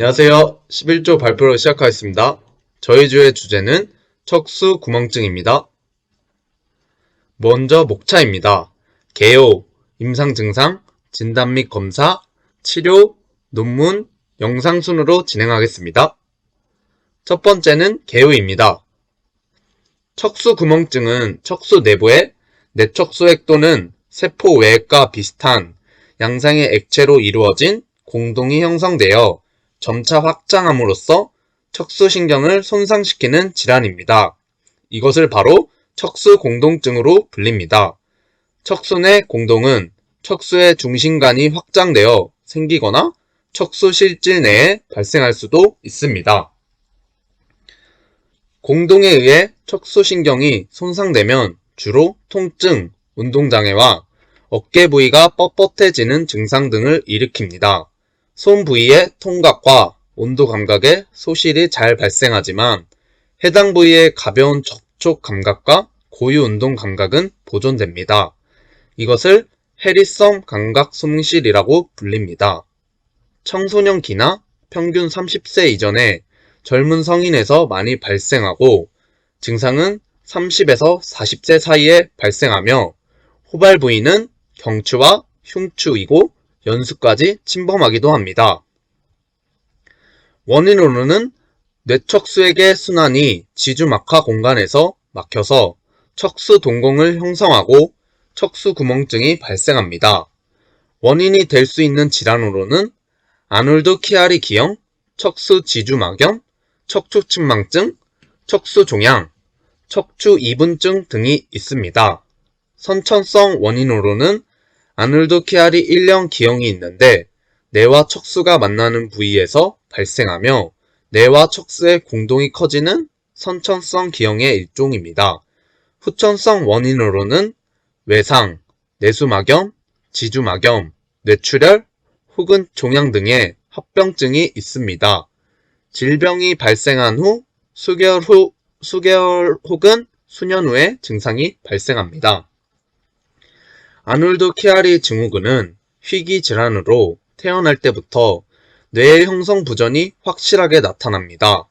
안녕하세요. 11조 발표를 시작하겠습니다. 저희 주의 주제는 척수 구멍증입니다. 먼저 목차입니다. 개요, 임상 증상, 진단 및 검사, 치료, 논문, 영상 순으로 진행하겠습니다. 첫 번째는 개요입니다. 척수 구멍증은 척수 내부에 내척수액 또는 세포 외액과 비슷한 양상의 액체로 이루어진 공동이 형성되어 점차 확장함으로써 척수신경을 손상시키는 질환입니다. 이것을 바로 척수 공동증으로 불립니다. 척수 내 공동은 척수의 중심간이 확장되어 생기거나 척수 실질 내에 발생할 수도 있습니다. 공동에 의해 척수신경이 손상되면 주로 통증, 운동장애와 어깨 부위가 뻣뻣해지는 증상 등을 일으킵니다. 손 부위의 통각과 온도 감각에 소실이 잘 발생하지만 해당 부위의 가벼운 접촉 감각과 고유 운동 감각은 보존됩니다. 이것을 해리성 감각 손실이라고 불립니다. 청소년 기나 평균 30세 이전에 젊은 성인에서 많이 발생하고 증상은 30에서 40세 사이에 발생하며 호발 부위는 경추와 흉추이고 연수까지 침범하기도 합니다. 원인으로는 뇌척수액의 순환이 지주막하 공간에서 막혀서 척수 동공을 형성하고 척수 구멍증이 발생합니다. 원인이 될 수 있는 질환으로는 아놀드 키아리 기형, 척수 지주막염, 척추 침망증, 척수 종양, 척추 이분증 등이 있습니다. 선천성 원인으로는 아놀드 키아리 1형 기형이 있는데 뇌와 척수가 만나는 부위에서 발생하며 뇌와 척수의 공동이 커지는 선천성 기형의 일종입니다. 후천성 원인으로는 외상, 내수막염, 지주막염, 뇌출혈 혹은 종양 등의 합병증이 있습니다. 질병이 발생한 후 수개월 후 수개월 혹은 수년 후에 증상이 발생합니다. 아놀드 키아리 증후군은 희귀 질환으로 태어날 때부터 뇌의 형성 부전이 확실하게 나타납니다.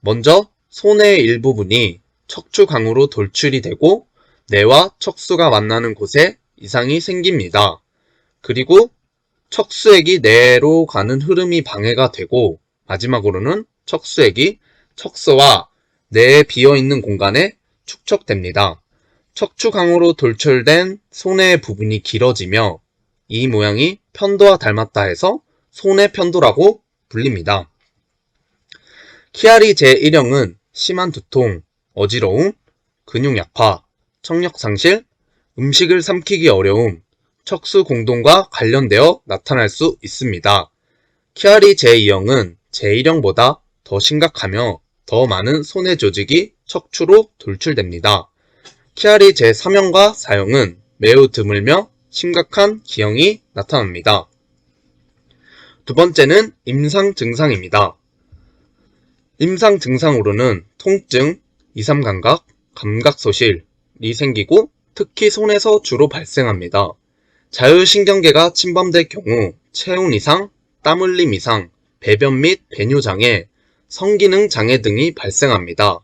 먼저 손의 일부분이 척추강으로 돌출이 되고 뇌와 척수가 만나는 곳에 이상이 생깁니다. 그리고 척수액이 뇌로 가는 흐름이 방해가 되고 마지막으로는 척수액이 척수와 뇌에 비어있는 공간에 축적됩니다. 척추강으로 돌출된 손의 부분이 길어지며 이 모양이 편도와 닮았다 해서 손의 편도라고 불립니다. 키아리 제1형은 심한 두통, 어지러움, 근육 약화, 청력 상실, 음식을 삼키기 어려움, 척수 공동과 관련되어 나타날 수 있습니다. 키아리 제2형은 제1형보다 더 심각하며 더 많은 손의 조직이 척추로 돌출됩니다. 키아리 제3형과 4형은 매우 드물며 심각한 기형이 나타납니다. 두 번째는 임상 증상입니다. 임상 증상으로는 통증, 이삼감각, 감각소실이 생기고 특히 손에서 주로 발생합니다. 자율신경계가 침범될 경우 체온 이상, 땀 흘림 이상, 배변 및 배뇨 장애, 성기능 장애 등이 발생합니다.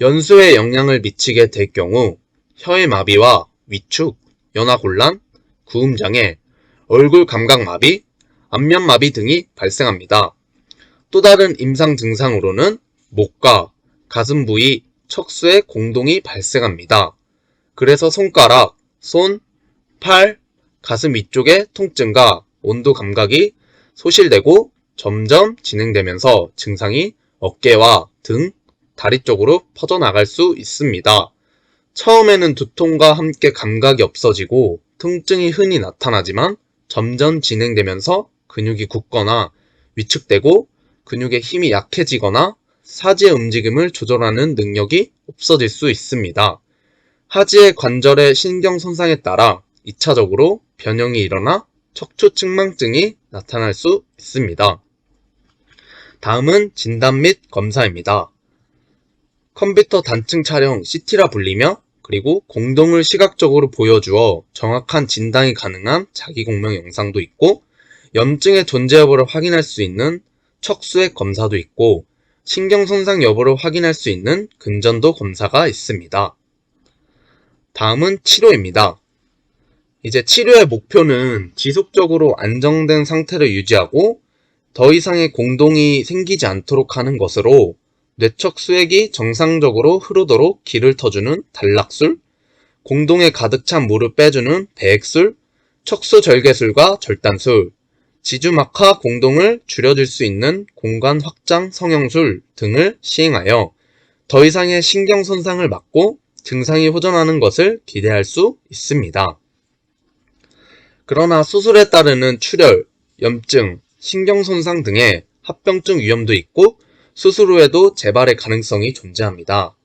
연수에 영향을 미치게 될 경우 혀의 마비와 위축, 연화곤란, 구음장애, 얼굴 감각마비, 안면마비 등이 발생합니다. 또 다른 임상 증상으로는 목과 가슴 부위, 척수의 공동이 발생합니다. 그래서 손가락, 손, 팔, 가슴 위쪽의 통증과 온도 감각이 소실되고 점점 진행되면서 증상이 어깨와 등, 다리 쪽으로 퍼져나갈 수 있습니다. 처음에는 두통과 함께 감각이 없어지고 통증이 흔히 나타나지만 점점 진행되면서 근육이 굳거나 위축되고 근육의 힘이 약해지거나 사지의 움직임을 조절하는 능력이 없어질 수 있습니다. 하지의 관절의 신경 손상에 따라 2차적으로 변형이 일어나 척추 측망증이 나타날 수 있습니다. 다음은 진단 및 검사입니다. 컴퓨터 단층 촬영 CT라 불리며 그리고 공동을 시각적으로 보여주어 정확한 진단이 가능한 자기공명 영상도 있고 염증의 존재 여부를 확인할 수 있는 척수액 검사도 있고 신경 손상 여부를 확인할 수 있는 근전도 검사가 있습니다. 다음은 치료입니다. 이제 치료의 목표는 지속적으로 안정된 상태를 유지하고 더 이상의 공동이 생기지 않도록 하는 것으로 뇌척 수액이 정상적으로 흐르도록 길을 터주는 단락술, 공동에 가득 찬 물을 빼주는 배액술, 척수 절개술과 절단술, 지주막하 공동을 줄여줄 수 있는 공간 확장 성형술 등을 시행하여 더 이상의 신경 손상을 막고 증상이 호전하는 것을 기대할 수 있습니다. 그러나 수술에 따르는 출혈, 염증, 신경 손상 등의 합병증 위험도 있고 수술 후에도 재발의 가능성이 존재합니다.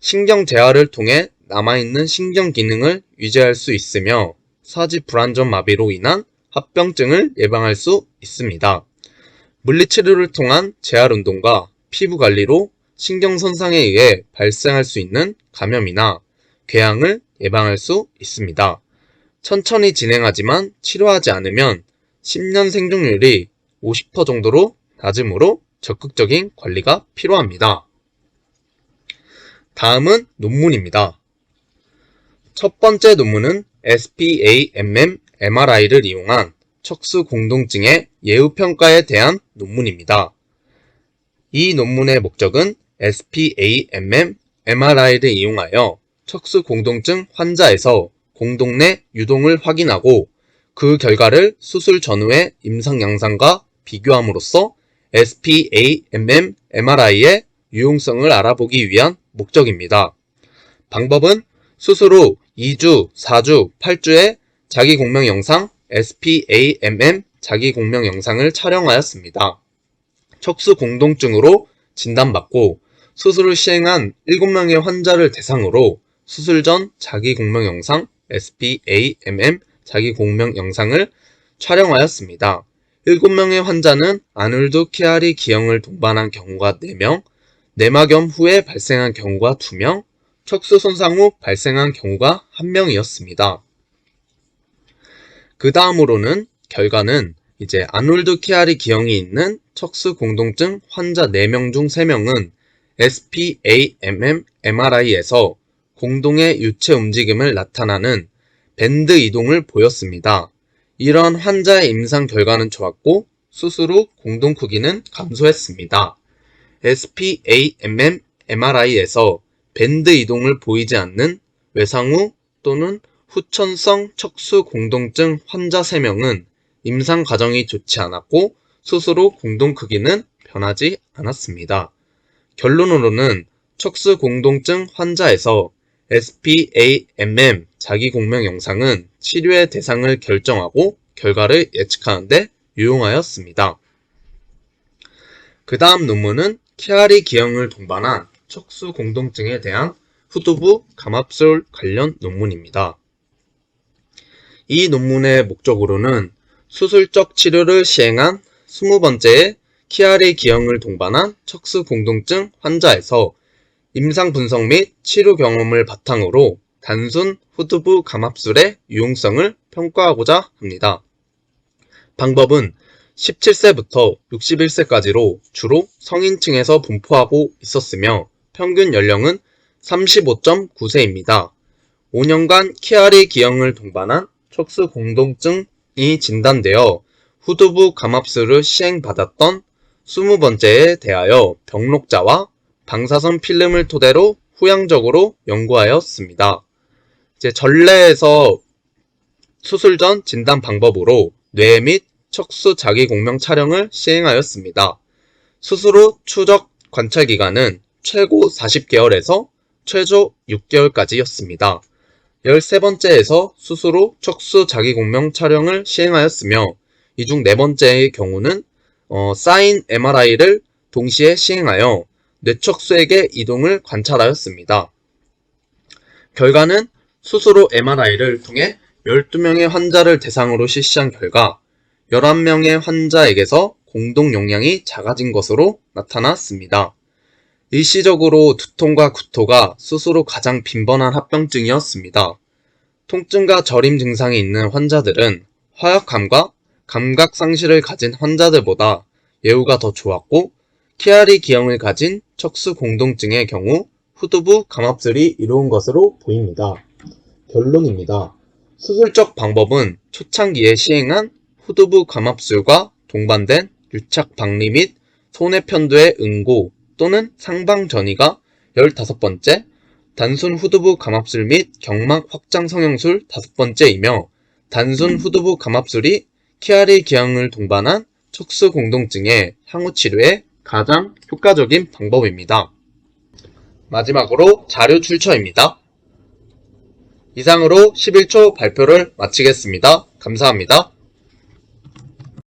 신경 재활을 통해 남아있는 신경 기능을 유지할 수 있으며 사지 불안전 마비로 인한 합병증을 예방할 수 있습니다. 물리치료를 통한 재활 운동과 피부 관리로 신경 손상에 의해 발생할 수 있는 감염이나 궤양을 예방할 수 있습니다. 천천히 진행하지만 치료하지 않으면 10년 생존율이 50% 정도로 낮으므로 적극적인 관리가 필요합니다. 다음은 논문입니다. 첫 번째 논문은 SPAMM MRI를 이용한 척수 공동증의 예후 평가에 대한 논문입니다. 이 논문의 목적은 SPAMM MRI를 이용하여 척수 공동증 환자에서 공동 내 유동을 확인하고 그 결과를 수술 전후의 임상 양상과 비교함으로써 SPAMM MRI의 유용성을 알아보기 위한 목적입니다. 방법은 후 2주, 4주, 8주의 자기 공명 영상 SPAMM 자기 공명 영상을 촬영하였습니다. 척수 공동증으로 진단받고 수술을 시행한 7명의 환자를 대상으로 수술 전 자기 공명 영상 SPAMM 자기 공명 영상을 촬영하였습니다. 7명의 환자는 아놀드 케아리 기형을 동반한 경우가 4명, 내막염 후에 발생한 경우가 2명, 척수 손상 후 발생한 경우가 1명이었습니다. 그 다음으로는 결과는 이제 아놀드 키아리 기형이 있는 척수 공동증 환자 4명 중 3명은 SPAMM MRI에서 공동의 유체 움직임을 나타나는 밴드 이동을 보였습니다. 이러한 환자의 임상 결과는 좋았고 수술 후 공동 크기는 감소했습니다. SPAMM MRI에서 밴드 이동을 보이지 않는 외상 후 또는 후천성 척수 공동증 환자 3명은 임상 과정이 좋지 않았고 수술 후 공동 크기는 변하지 않았습니다. 결론으로는 척수 공동증 환자에서 SPAMM 자기 공명 영상은 치료의 대상을 결정하고 결과를 예측하는데 유용하였습니다. 그 다음 논문은 키아리 기형을 동반한 척수 공동증에 대한 후두부 감압술 관련 논문입니다. 이 논문의 목적으로는 수술적 치료를 시행한 20번째의 키아리 기형을 동반한 척수 공동증 환자에서 임상 분석 및 치료 경험을 바탕으로 단순 후두부 감압술의 유용성을 평가하고자 합니다. 방법은 17세부터 61세까지로 주로 성인층에서 분포하고 있었으며 평균 연령은 35.9세입니다. 5년간 키아리 기형을 동반한 척수 공동증이 진단되어 후두부 감압술을 시행받았던 20번째에 대하여 병록자와 방사선 필름을 토대로 후양적으로 연구하였습니다. 이제 전례에서 수술 전 진단 방법으로 뇌 및 척수 자기 공명 촬영을 시행하였습니다. 수술 후 추적 관찰 기간은 최고 40개월에서 최저 6개월까지였습니다. 13번째에서 수술 후 척수 자기 공명 촬영을 시행하였으며 이 중 네 번째의 경우는 어, 사인 MRI를 동시에 시행하여 뇌척수액의 이동을 관찰하였습니다. 결과는 후 MRI를 통해 12명의 환자를 대상으로 실시한 결과 11명의 환자에게서 공동 용량이 작아진 것으로 나타났습니다. 일시적으로 두통과 구토가 후 가장 빈번한 합병증이었습니다. 통증과 저림 증상이 있는 환자들은 화약감과 감각 상실을 가진 환자들보다 예후가 더 좋았고 키아리 기형을 가진 척수 공동증의 경우 후두부 감압술이 이루은 것으로 보입니다. 결론입니다. 수술적 방법은 초창기에 시행한 후두부 감압술과 동반된 유착 박리 및 손의 편두의 응고 또는 상방 전이가 15번째, 단순 후두부 감압술 및 경막 확장 성형술 다섯 번째이며 단순 후두부 감압술이 키아리 기형을 동반한 척수 공동증의 향후 치료에 가장 효과적인 방법입니다. 마지막으로 자료 출처입니다. 이상으로 11초 발표를 마치겠습니다. 감사합니다.